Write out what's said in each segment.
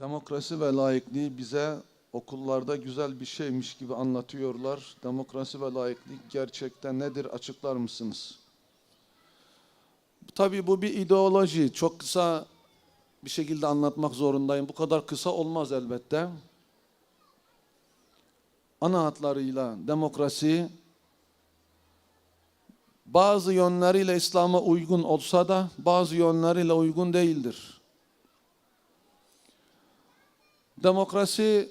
Demokrasi ve laikliği bize okullarda güzel bir şeymiş gibi anlatıyorlar. Demokrasi ve laiklik gerçekten nedir açıklar mısınız? Tabii bu bir ideoloji. Çok kısa bir şekilde anlatmak zorundayım. Bu kadar kısa olmaz elbette. Ana hatlarıyla demokrasi bazı yönleriyle İslam'a uygun olsa da bazı yönleriyle uygun değildir. Demokrasi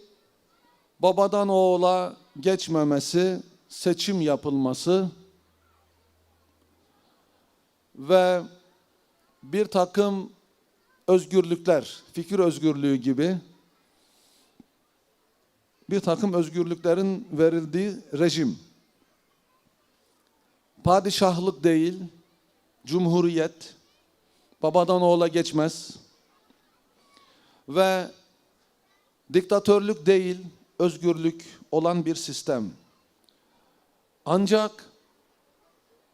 babadan oğula geçmemesi, seçim yapılması ve bir takım özgürlükler, fikir özgürlüğü gibi bir takım özgürlüklerin verildiği rejim. Padişahlık değil, cumhuriyet, babadan oğula geçmez ve diktatörlük değil, özgürlük olan bir sistem. Ancak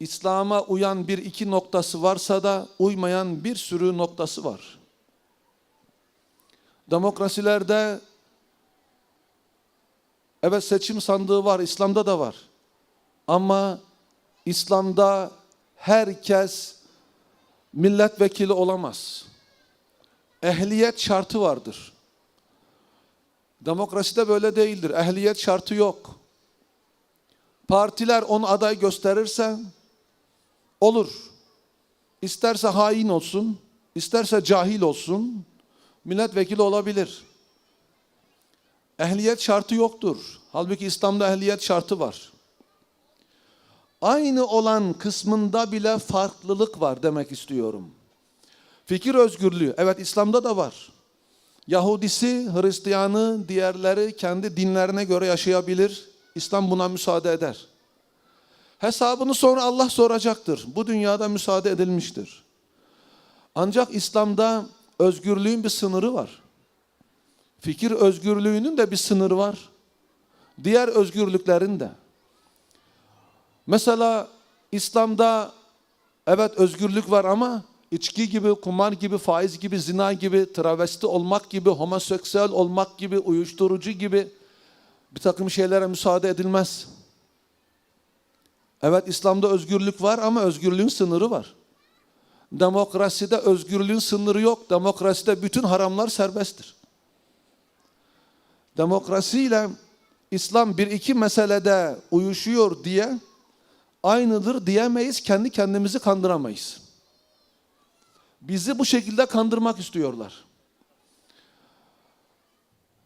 İslam'a uyan bir iki noktası varsa da uymayan bir sürü noktası var. Demokrasilerde evet seçim sandığı var, İslam'da da var. Ama İslam'da herkes milletvekili olamaz. Ehliyet şartı vardır. Demokraside böyle değildir. Ehliyet şartı yok. Partiler onu aday gösterirse olur. İsterse hain olsun, isterse cahil olsun, milletvekili olabilir. Ehliyet şartı yoktur. Halbuki İslam'da ehliyet şartı var. Aynı olan kısmında bile farklılık var demek istiyorum. Fikir özgürlüğü, evet İslam'da da var. Yahudisi, Hristiyanı, diğerleri kendi dinlerine göre yaşayabilir. İslam buna müsaade eder. Hesabını sonra Allah soracaktır. Bu dünyada müsaade edilmiştir. Ancak İslam'da özgürlüğün bir sınırı var. Fikir özgürlüğünün de bir sınırı var. Diğer özgürlüklerin de. Mesela İslam'da evet özgürlük var ama içki gibi, kumar gibi, faiz gibi, zina gibi, travesti olmak gibi, homoseksüel olmak gibi, uyuşturucu gibi bir takım şeylere müsaade edilmez. Evet İslam'da özgürlük var ama özgürlüğün sınırı var. Demokraside özgürlüğün sınırı yok. Demokraside bütün haramlar serbesttir. Demokrasiyle İslam bir iki meselede uyuşuyor diye aynıdır diyemeyiz, kendi kendimizi kandıramayız. Bizi bu şekilde kandırmak istiyorlar.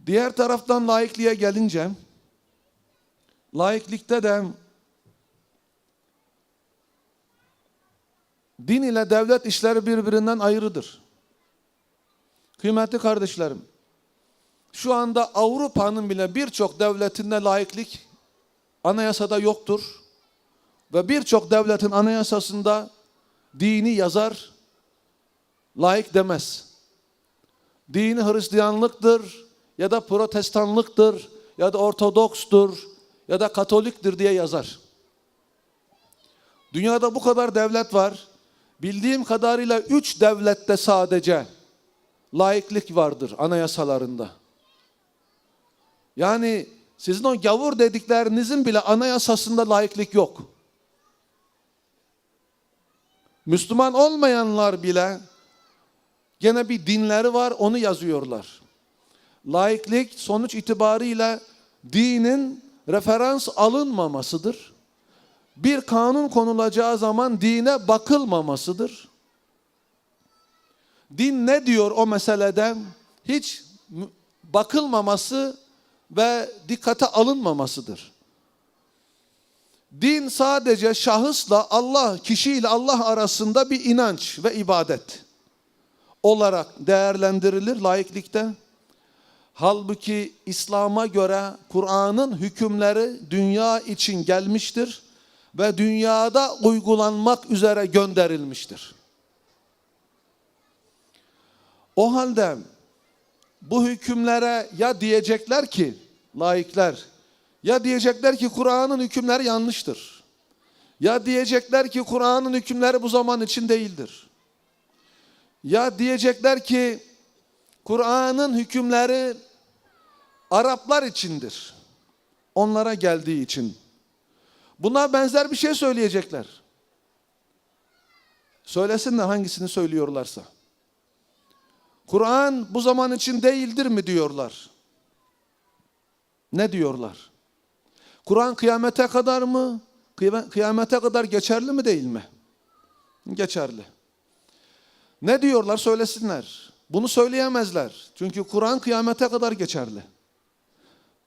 Diğer taraftan laikliğe gelince, laiklikte de din ile devlet işleri birbirinden ayrıdır. Kıymetli kardeşlerim, şu anda Avrupa'nın bile birçok devletinde laiklik anayasada yoktur. Ve birçok devletin anayasasında dini yazar, laik demez. Dini Hristiyanlıktır ya da protestanlıktır ya da ortodokstur ya da katoliktir diye yazar. Dünyada bu kadar devlet var. Bildiğim kadarıyla üç devlette sadece laiklik vardır anayasalarında. Yani sizin o gavur dediklerinizin bile anayasasında laiklik yok. Müslüman olmayanlar bile gene bir dinleri var onu yazıyorlar. Laiklik sonuç itibariyle dinin referans alınmamasıdır. Bir kanun konulacağı zaman dine bakılmamasıdır. Din ne diyor o meselede? Hiç bakılmaması ve dikkate alınmamasıdır. Din sadece şahısla Allah, kişiyle Allah arasında bir inanç ve ibadet olarak değerlendirilir laiklikte. Halbuki İslam'a göre Kur'an'ın hükümleri dünya için gelmiştir ve dünyada uygulanmak üzere gönderilmiştir. O halde bu hükümlere ya diyecekler ki laikler ya diyecekler ki Kur'an'ın hükümleri yanlıştır. Ya diyecekler ki Kur'an'ın hükümleri bu zaman için değildir. Ya diyecekler ki Kur'an'ın hükümleri Araplar içindir. Onlara geldiği için. Buna benzer bir şey söyleyecekler. Söylesinler hangisini söylüyorlarsa. Kur'an bu zaman için değildir mi diyorlar. Ne diyorlar? Kur'an kıyamete kadar mı? Kıyame- Kıyamete kadar geçerli mi değil mi? Geçerli. Ne diyorlar söylesinler. Bunu söyleyemezler. Çünkü Kur'an kıyamete kadar geçerli.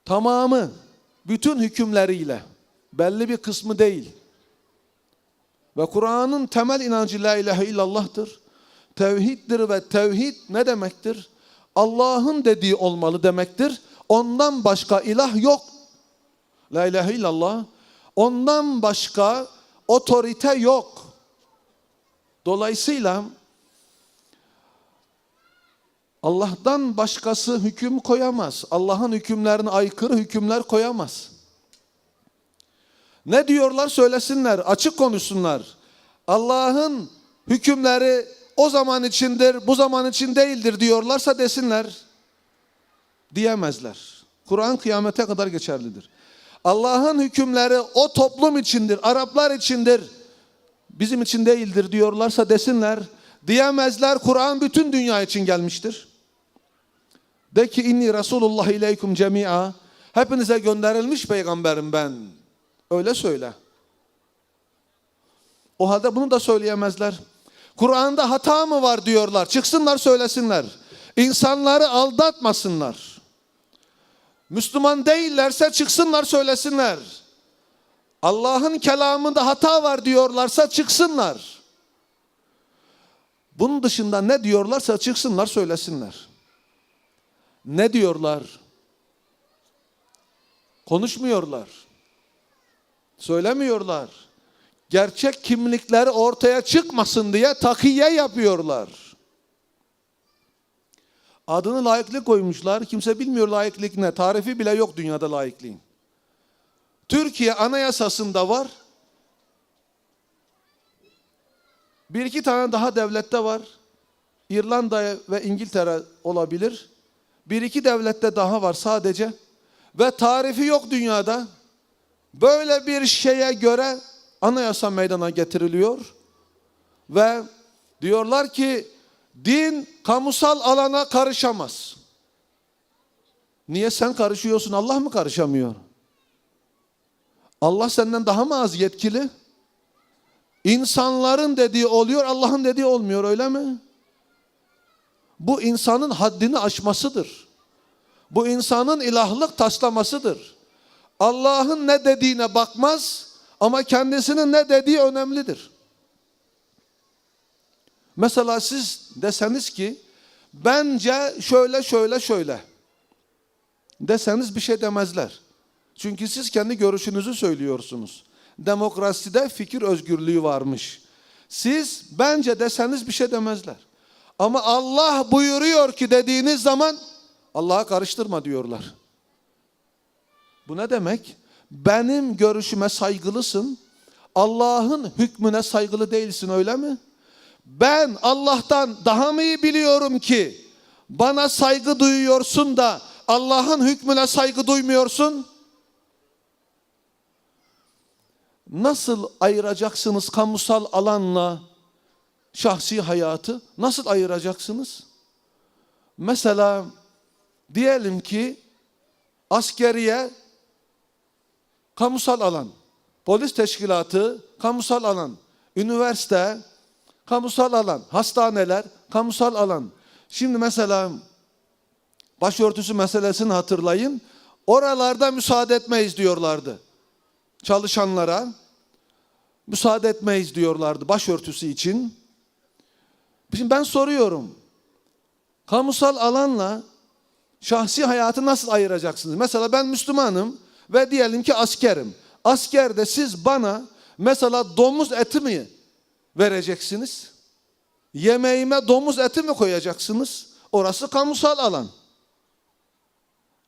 Tamamı, bütün hükümleriyle, belli bir kısmı değil. Ve Kur'an'ın temel inancı la ilahe illallah'tır. Tevhiddir ve tevhid ne demektir? Allah'ın dediği olmalı demektir. Ondan başka ilah yok. La ilahe illallah. Ondan başka otorite yok. Dolayısıyla Allah'tan başkası hüküm koyamaz. Allah'ın hükümlerine aykırı hükümler koyamaz. Ne diyorlar söylesinler, açık konuşsunlar. Allah'ın hükümleri o zaman içindir, bu zaman için değildir diyorlarsa desinler. Diyemezler. Kur'an kıyamete kadar geçerlidir. Allah'ın hükümleri o toplum içindir, Araplar içindir, bizim için değildir diyorlarsa desinler. Diyemezler. Kur'an bütün dünya için gelmiştir. De ki inni Resulullah ileykum cemi'a. Hepinize gönderilmiş peygamberim ben. Öyle söyle. O halde bunu da söyleyemezler. Kur'an'da hata mı var diyorlar. Çıksınlar söylesinler. İnsanları aldatmasınlar. Müslüman değillerse çıksınlar söylesinler. Allah'ın kelamında hata var diyorlarsa çıksınlar. Bunun dışında ne diyorlarsa çıksınlar söylesinler. Ne diyorlar? Konuşmuyorlar. Söylemiyorlar. Gerçek kimlikleri ortaya çıkmasın diye takiye yapıyorlar. Adını layıklık koymuşlar. Kimse bilmiyor layıklık ne. Tarifi bile yok dünyada layıklığın. Türkiye anayasasında var. Bir iki tane daha devlette var. İrlanda ve İngiltere olabilir. Bir iki devlette daha var sadece. Ve tarifi yok dünyada. Böyle bir şeye göre anayasa meydana getiriliyor. Ve diyorlar ki din kamusal alana karışamaz. Niye sen karışıyorsun? Allah mı karışamıyor? Allah senden daha mı az yetkili? İnsanların dediği oluyor, Allah'ın dediği olmuyor öyle mi? Bu insanın haddini aşmasıdır. Bu insanın ilahlık taslamasıdır. Allah'ın ne dediğine bakmaz ama kendisinin ne dediği önemlidir. Mesela siz deseniz ki bence şöyle şöyle şöyle deseniz bir şey demezler. Çünkü siz kendi görüşünüzü söylüyorsunuz. Demokraside fikir özgürlüğü varmış. Siz bence deseniz bir şey demezler. Ama Allah buyuruyor ki dediğiniz zaman Allah'a karıştırma diyorlar. Bu ne demek? Benim görüşüme saygılısın. Allah'ın hükmüne saygılı değilsin öyle mi? Ben Allah'tan daha mı iyi biliyorum ki bana saygı duyuyorsun da Allah'ın hükmüne saygı duymuyorsun? Nasıl ayıracaksınız kamusal alanla şahsi hayatı? Nasıl ayıracaksınız? Mesela diyelim ki askeriye kamusal alan, polis teşkilatı kamusal alan, üniversite kamusal alan, hastaneler kamusal alan. Şimdi mesela başörtüsü meselesini hatırlayın. Oralarda müsaade etmeyiz diyorlardı. Çalışanlara müsaade etmeyiz diyorlardı başörtüsü için. Şimdi ben soruyorum. Kamusal alanla şahsi hayatı nasıl ayıracaksınız? Mesela ben Müslümanım ve diyelim ki askerim. Askerde siz bana mesela domuz eti mi vereceksiniz? Yemeğime domuz eti mi koyacaksınız? Orası kamusal alan.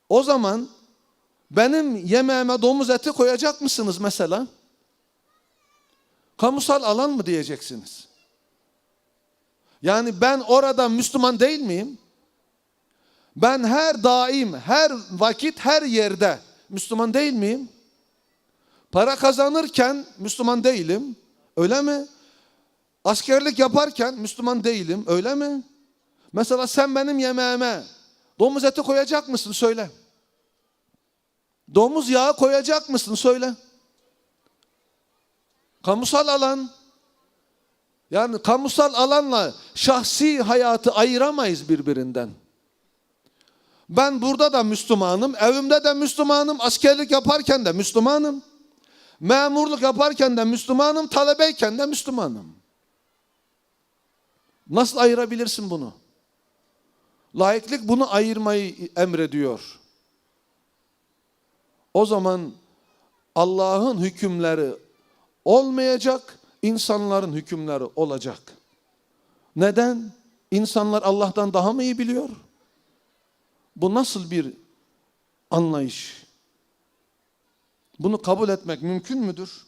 O zaman benim yemeğime domuz eti koyacak mısınız mesela? Kamusal alan mı diyeceksiniz? Yani ben orada Müslüman değil miyim? Ben her daim, her vakit, her yerde Müslüman değil miyim? Para kazanırken Müslüman değilim. Öyle mi? Askerlik yaparken Müslüman değilim. Öyle mi? Mesela sen benim yemeğime domuz eti koyacak mısın? Söyle. Domuz yağı koyacak mısın? Söyle. Kamusal alan. Yani kamusal alanla şahsi hayatı ayıramayız birbirinden. Ben burada da Müslümanım, evimde de Müslümanım, askerlik yaparken de Müslümanım. Memurluk yaparken de Müslümanım, talebeyken de Müslümanım. Nasıl ayırabilirsin bunu? Laiklik bunu ayırmayı emrediyor. O zaman Allah'ın hükümleri olmayacak, insanların hükümleri olacak. Neden? İnsanlar Allah'tan daha mı iyi biliyor? Bu nasıl bir anlayış? Bunu kabul etmek mümkün müdür?